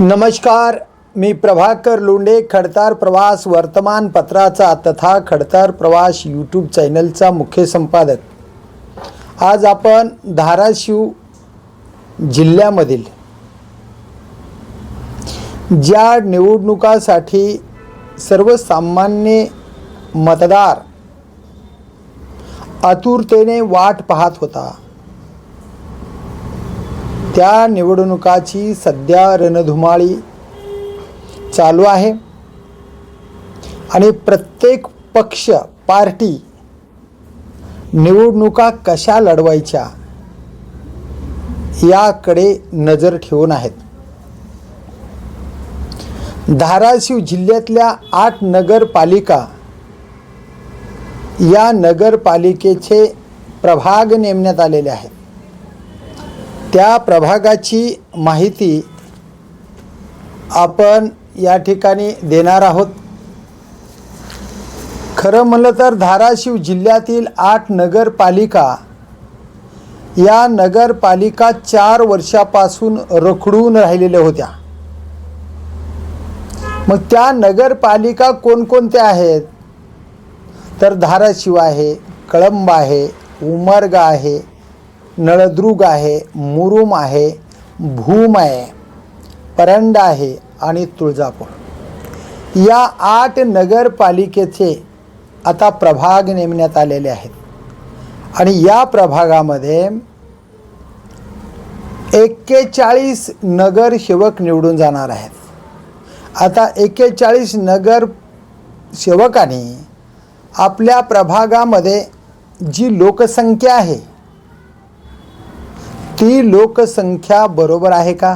नमस्कार मी प्रभाकर लोंढे खडतार प्रवास वर्तमानपत्राचा तथा खडतार प्रवास यूट्यूब चॅनलचा मुख्य संपादक. आज आपण धाराशिव जिल्ह्यामधील ज्या निवडणुकासाठी सर्वसामान्य मतदार आतुरतेने वाट पाहत होता त्या निवडणुकाची सध्या रणधुमाळी चालू आहे. आणि प्रत्येक पक्ष पार्टी निवडणुका कशा लढवायच्या याकडे नजर ठेवून आहेत. धाराशिव जिल्ह्यातल्या आठ नगरपालिका या नगरपालिकेचे प्रभाग नेमण्यात आलेले आहेत. त्या प्रभागाची माहिती आपण या ठिकाणी देणार आहोत. खरं म्हणलं तर धाराशिव जिल्ह्यातील आठ नगरपालिका या नगरपालिका चार वर्षापासून रखडून राहिलेल्या होत्या. मग त्या नगरपालिका कोणकोणत्या आहेत? तर धाराशिव आहे कळंब आहे उमरगा आहे नळदुर्ग आहे मुरुम आहे भूम आहे परंडा आहे आणि तुळजापूर. या आठ नगरपालिकेचे आता प्रभाग नेमण्यात आलेले आहेत. आणि या प्रभागामध्ये एक्केचाळीस नगरसेवक निवडून जाणार आहेत. आता एक्केचाळीस नगर सेवकांनी आपल्या प्रभागामध्ये जी लोकसंख्या आहे ती लोकसंख्या बरोबर आहे का?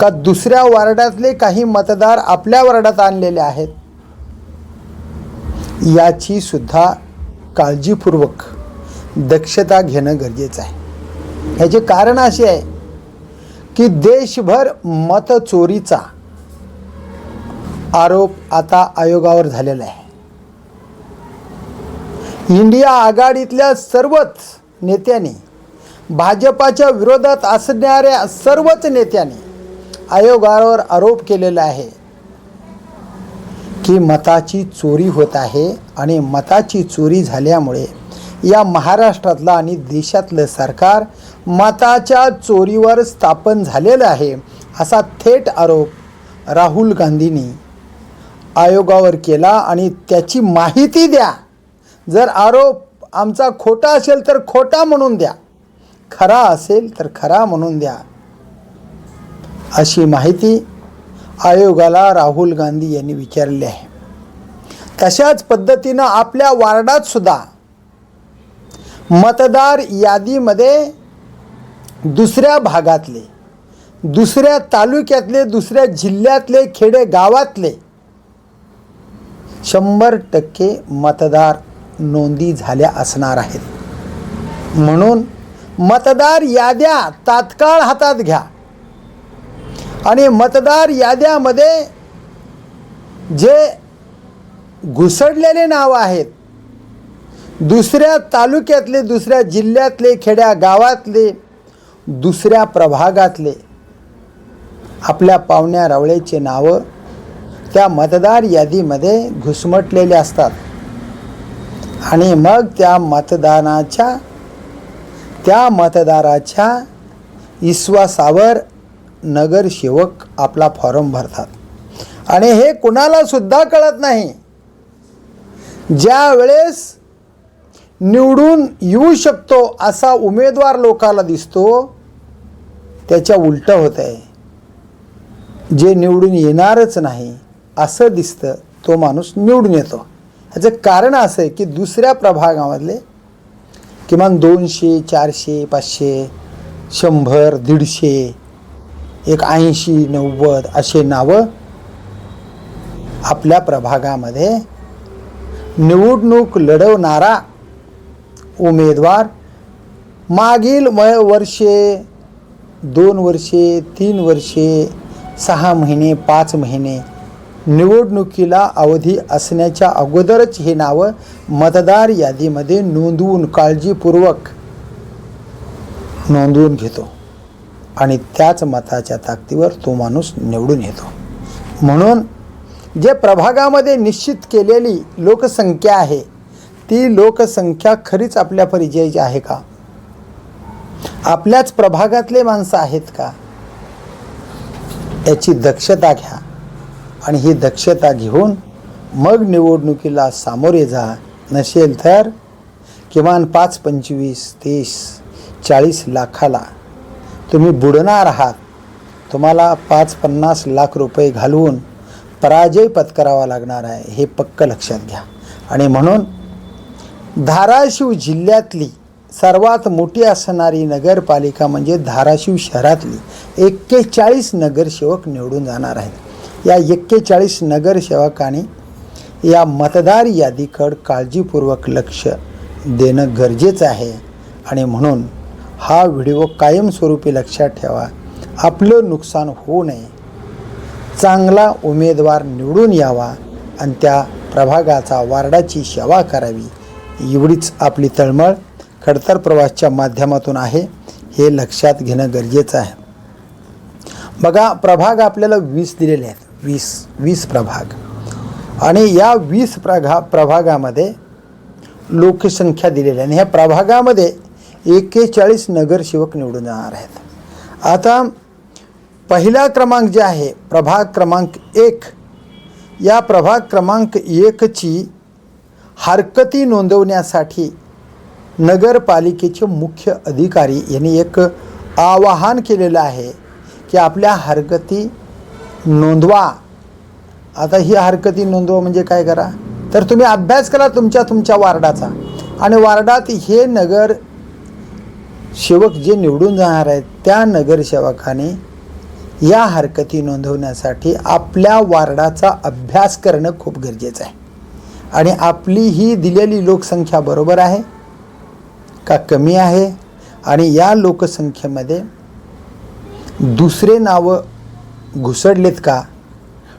का दुसऱ्या वार्डातले काही मतदार आपल्या वार्डात आणलेले आहेत? याची सुद्धा काळजीपूर्वक दक्षता घेणं गरजेचं आहे. ह्याचे कारण असे आहे की देशभर मतचोरीचा आरोप आता आयोगावर झालेला आहे. इंडिया आघाडीतल्या सर्वच नेत्यांनी भाजपाच्या विरोधात असणाऱ्या सर्वच नेत्यांनी आयोगावर आरोप केलेला आहे की मताची चोरी होत आहे आणि मताची चोरी झाल्यामुळे या महाराष्ट्रातलं आणि देशातलं सरकार मताच्या चोरीवर स्थापन झालेलं आहे असा थेट आरोप राहुल गांधींनी आयोगावर केला आणि त्याची माहिती द्या. जर आरोप आमचा खोटा असेल तर खोटा म्हणून द्या. खरा असेल तर खरा म्हणून द्या. अशी माहिती आयोगाला राहुल गांधी यांनी विचारली आहे. तशाच पद्धतीनं आपल्या वार्डात सुद्धा मतदार यादीमध्ये दुसऱ्या भागातले दुसऱ्या तालुक्यातले दुसऱ्या जिल्ह्यातले खेडे गावातले शंभर टक्के मतदार नोंदी झाल्या असणार आहेत. म्हणून मतदार याद्या तात्काळ हातात घ्या. आणि मतदार याद्यामध्ये जे घुसडलेले नावं आहेत दुसऱ्या तालुक्यातले दुसऱ्या जिल्ह्यातले खेड्या गावातले दुसऱ्या प्रभागातले आपल्या पाहुण्या रावळेचे नावं त्या मतदार यादीमध्ये घुसमटलेले असतात. आणि मग त्या मतदानाच्या त्या मतदाराच्या विश्वासावर नगरसेवक आपला फॉर्म भरतात. आणि हे कुणाला सुद्धा कळत नाही. ज्या वेळेस निवडून येऊ शकतो असा उमेदवार लोकाला दिसतो त्याच्या उलटं होत आहे जे निवडून येणारच नाही असं दिसतं तो माणूस निवडून येतो. ह्याचं कारण असं आहे की दुसऱ्या प्रभागामधले किमान दोनशे चारशे पाचशे शंभर दीडशे एक ऐंशी नव्वद असे नावं आपल्या प्रभागामध्ये निवडणूक लढवणारा उमेदवार मागील म वर्षे दोन वर्षे तीन वर्षे सहा महिने पाच महिने निवडणुकीला अवधी असण्याच्या अगोदरच हे नावं मतदार यादीमध्ये नोंदवून काळजीपूर्वक नोंदवून घेतो. आणि त्याच मताच्या ताकदीवर तो माणूस निवडून येतो. म्हणून जे प्रभागामध्ये निश्चित केलेली लोकसंख्या आहे ती लोकसंख्या खरीच आपल्या परिचयाची आहे का? आपल्याच प्रभागातले माणसं आहेत का? याची दक्षता घ्या. आणि ही दक्षता घेऊन मग निवडणुकीला सामोरे जा नसेल तर किमान पाच पंचवीस तीस चाळीस लाखाला तुम्ही बुडणार आहात. तुम्हाला पाच पन्नास लाख रुपये घालवून पराजय पत्करावा लागणार आहे हे पक्क लक्षात घ्या. आणि म्हणून धाराशिव जिल्ह्यातली सर्वात मोठी असणारी नगरपालिका म्हणजे धाराशिव शहरातली एक्केचाळीस नगरसेवक निवडून जाणार आहेत. या एक्केचाळीस नगरसेवकांनी या मतदार यादीकडं काळजीपूर्वक लक्ष देणं गरजेचं आहे. आणि म्हणून हा व्हिडिओ कायमस्वरूपी लक्षात ठेवा. आपलं नुकसान होऊ नये. चांगला उमेदवार निवडून यावा आणि त्या प्रभागाचा वार्डाची सेवा करावी एवढीच आपली तळमळ खडतर प्रवासच्या माध्यमातून आहे हे लक्षात घेणं गरजेचं आहे. बघा प्रभाग आपल्याला वीस दिलेले आहेत. वीस वीस प्रभाग. आणि या वीस प्रभा प्रभागामध्ये लोकसंख्या दिलेली आहे. आणि ह्या प्रभागामध्ये एकेचाळीस नगरसेवक निवडून जाणार आहेत. आता पहिला क्रमांक जे आहे प्रभाग क्रमांक एक या प्रभाग क्रमांक एकची हरकती नोंदवण्यासाठी नगरपालिकेचे मुख्य अधिकारी यांनी एक आवाहन केलेलं आहे की आपल्या हरकती नोंदवा. आता ही हरकती नोंदवा म्हणजे काय करा? तर तुम्ही अभ्यास करा तुमच्या तुमच्या वार्डाचा. आणि वार्डात हे नगर सेवक जे निवडून जाणार आहेत त्या नगरसेवकाने या हरकती नोंदवण्यासाठी आपल्या वार्डाचा अभ्यास करणं खूप गरजेचं आहे. आणि आपली ही दिलेली लोकसंख्या बरोबर आहे का कमी आहे? आणि या लोकसंख्येमध्ये दुसरे नावं घुसडलेत का?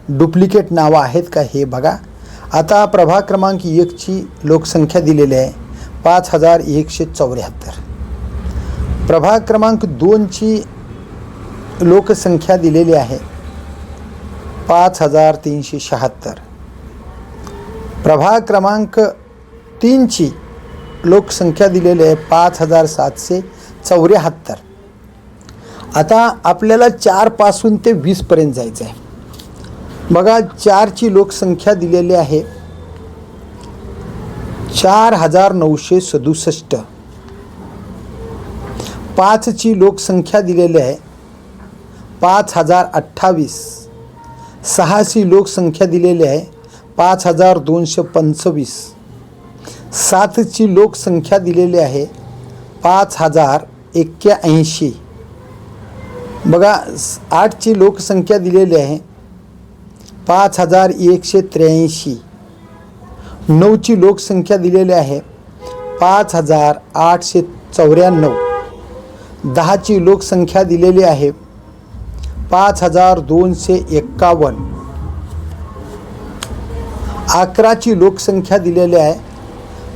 डुप्लिकेट नावं आहेत का हे बघा. आता प्रभाग क्रमांक एकची लोकसंख्या दिलेली आहे. पाच हजार एकशे चौऱ्याहत्तर. प्रभाग क्रमांक दोनची लोकसंख्या दिलेली आहे. पाच हजार तीनशे शहात्तर. प्रभाग क्रमांक तीनची लोकसंख्या दिलेली आहे. पाच हजार सातशे चौऱ्याहत्तर. आता आपल्याला चारपासून ते वीसपर्यंत जायचं आहे. बघा चारची लोकसंख्या दिलेली आहे. चार हजार नऊशे सदुसष्ट. पाचची लोकसंख्या दिलेली आहे. पाच हजार अठ्ठावीस. सहाची लोकसंख्या दिलेली आहे. पाच हजार दोनशे पंचवीस. सातची लोकसंख्या दिलेली आहे. पाच हजार एक्क्याऐंशी बघा आठची लोकसंख्या दिलेली आहे. पाच हजार एकशे त्र्याऐंशी. नऊची लोकसंख्या दिलेली आहे. पाच हजार आठशे चौऱ्याण्णव. दहाची लोकसंख्या दिलेली आहे. पाच हजार दोनशे एक्कावन्न. अकराची लोकसंख्या दिलेली आहे.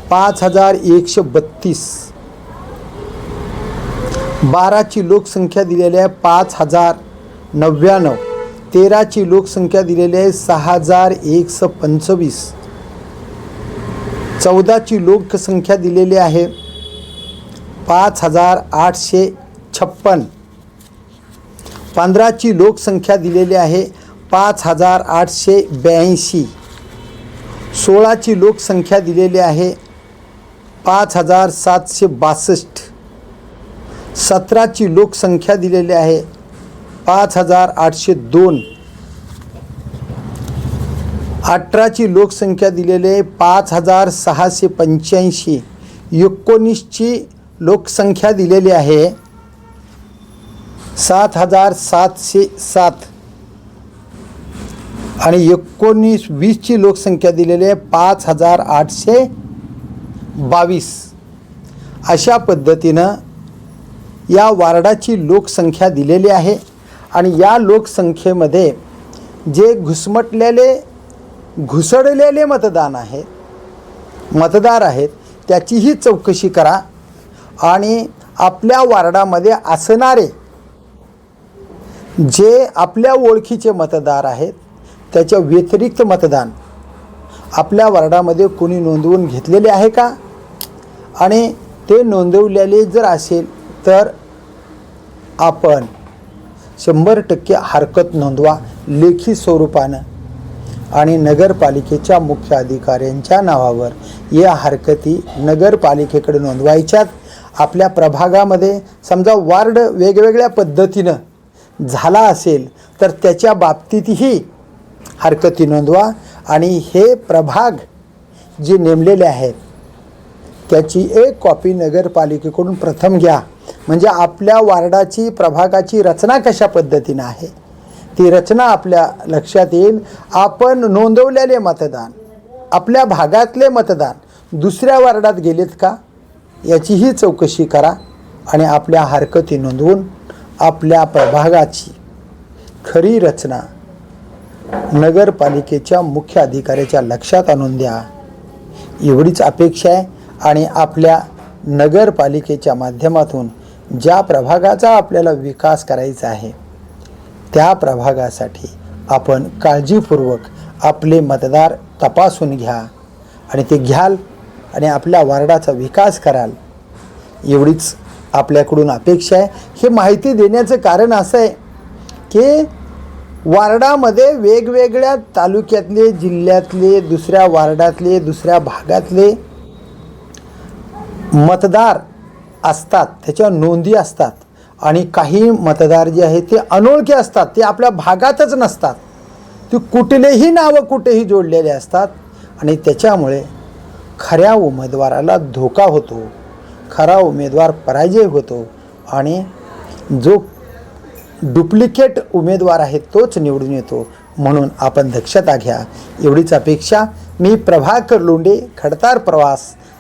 पाच हजार एकशे बत्तीस. बाराची लोकसंख्या दिलेली आहे पाच हजार नव्याण्णव. तेराची लोकसंख्या दिलेली आहे सहा हजार एकशे पंचवीस. चौदाची लोकसंख्या दिलेली आहे पाच हजार आठशे छप्पन. पंधराची लोकसंख्या दिलेली आहे पाच हजार आठशे ब्याऐंशी. सोळाची लोकसंख्या दिलेली आहे पाच हजार सातशे बासष्ट. सतराची लोकसंख्या दिलेली आहे. पाच हजार आठशे दोन. अठराची लोकसंख्या दिलेली आहे पाच हजार सहाशे पंच्याऐंशी. एकोणीसची लोकसंख्या दिलेली आहे सात हजार सातशे सात. आणि एकोणीस वीसची लोकसंख्या दिलेली आहे पाच हजार आठशे बावीस. अशा पद्धतीनं या वार्डाची लोकसंख्या दिलेली आहे. आणि या लोकसंख्येमध्ये जे घुसमटलेले घुसडलेले मतदान आहेत मतदार आहेत त्याचीही चौकशी करा. आणि आपल्या वार्डामध्ये असणारे जे आपल्या ओळखीचे मतदार आहेत त्याच्या व्यतिरिक्त मतदान आपल्या वार्डामध्ये कोणी नोंदवून घेतलेले आहे का? आणि ते नोंदवलेले जर असेल तर आपण शंभर टक्के हरकत नोंदवा लेखी स्वरूपानं. आणि नगरपालिकेच्या मुख्य अधिकाऱ्यांच्या नावावर या हरकती नगरपालिकेकडे नोंदवायच्यात. आपल्या प्रभागामध्ये समजा वार्ड वेगवेगळ्या पद्धतीनं झाला असेल तर त्याच्या बाबतीतही हरकती नोंदवा. आणि हे प्रभाग जे नेमलेले आहेत त्याची एक कॉपी नगरपालिकेकडून प्रथम घ्या. म्हणजे आपल्या वार्डाची प्रभागाची रचना कशा पद्धतीनं आहे? ती रचना आपल्या लक्षात येईल. आपण नोंदवलेले मतदान आपल्या भागातले मतदान दुसऱ्या वार्डात गेलेत का? याचीही चौकशी करा आणि आपल्या हरकती नोंदवून आपल्या प्रभागाची खरी रचना नगरपालिकेच्या मुख्य अधिकाऱ्याच्या लक्षात आणून द्या. एवढीच अपेक्षा आहे आणि आपल्या नगरपालिकेच्या माध्यमातून ज्या प्रभागाचा आपल्याला विकास करायचा आहे त्या प्रभागासाठी आपण काळजीपूर्वक आपले मतदार तपासून घ्या आणि ते घ्याल आणि आपल्या वार्डाचा विकास कराल. एवढीच आपल्याकडून अपेक्षा आहे. हे माहिती देण्याचं कारण असं आहे की वार्डामध्ये वेगवेगळ्या तालुक्यातले जिल्ह्यातले दुसऱ्या वार्डातले दुसऱ्या भागातले मतदार असतात त्याच्या नोंदी असतात आणि काही मतदार जे आहेत ते अनोळखी असतात ते आपल्या भागातच नसतात. ते कुठलेही नावं कुठेही जोडलेले असतात आणि त्याच्यामुळे खऱ्या उमेदवाराला धोका होतो खरा उमेदवार पराजय होतो आणि जो डुप्लिकेट उमेदवार आहे तोच निवडून येतो. म्हणून आपण दक्षता घ्या. एवढीच अपेक्षा मी प्रभाकर लोंडे खडतार प्रवास